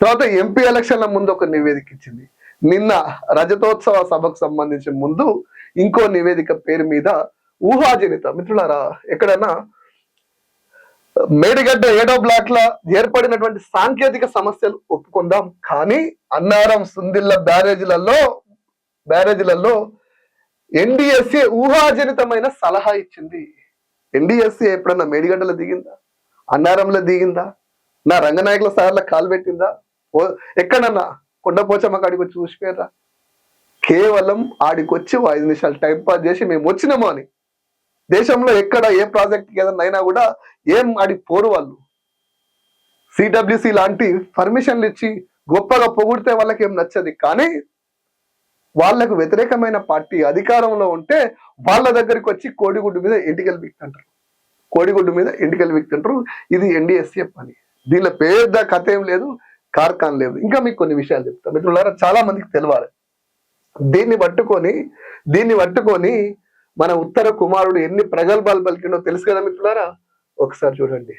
తర్వాత ఎంపీ ఎలక్షన్ల ముందు ఒక నివేదిక ఇచ్చింది. నిన్న రజతోత్సవ సభకు సంబంధించి ముందు ఇంకో నివేదిక పేరు మీద ఊహాజనిత. మిత్రులారా ఎక్కడైనా మేడిగడ్డ ఏడో బ్లాక్ ల ఏర్పడినటువంటి సాంకేతిక సమస్యలు ఒప్పుకుందాం. కానీ అన్నారం సుందిల్ల బ్యారేజీలలో బ్యారేజీలలో ఎన్డిఎస్ఏ ఊహాజనితమైన సలహా ఇచ్చింది. ఎన్డిఎస్ఏ ఎప్పుడన్నా మేడిగడ్డలో దిగిందా? అన్నారంలో దిగిందా? నా రంగనాయకుల సార్ల కాలు పెట్టిందా? ఎక్కడన్నా కొండపోచమ్మ కాడికి వచ్చి చూసిపోయారా కేవలం ఆడికొచ్చి ఓ ఐదు నిమిషాలు టైం పాస్ చేసి మేము వచ్చినాము అని. దేశంలో ఎక్కడ ఏ ప్రాజెక్ట్ ఏదైనా అయినా కూడా ఏం ఆడి పోరు వాళ్ళు. సిడబ్ల్యూసి లాంటి పర్మిషన్లు ఇచ్చి గొప్పగా పొగిడితే వాళ్ళకి ఏం నచ్చది. కానీ వాళ్ళకు వ్యతిరేకమైన పార్టీ అధికారంలో ఉంటే వాళ్ళ దగ్గరికి వచ్చి కోడిగుడ్డు మీద ఎంటికలు బిక్తుంటారు కోడిగుడ్డు మీద ఎంటికలు బిక్తుంటారు ఇది ఎన్డీఎస్ఏ పని దీనిలో పెద్ద కథ ఏం లేదు. కార్ఖాన్ లేదు. ఇంకా మీకు కొన్ని విషయాలు చెప్తాను మిత్రులారా చాలా మందికి తెలవాలి. దీన్ని పట్టుకొని దీన్ని పట్టుకొని మన ఉత్తర కుమారుడు ఎన్ని ప్రగల్భాలు పలికిండో తెలుసు కదా మిత్రులారా? ఒకసారి చూడండి.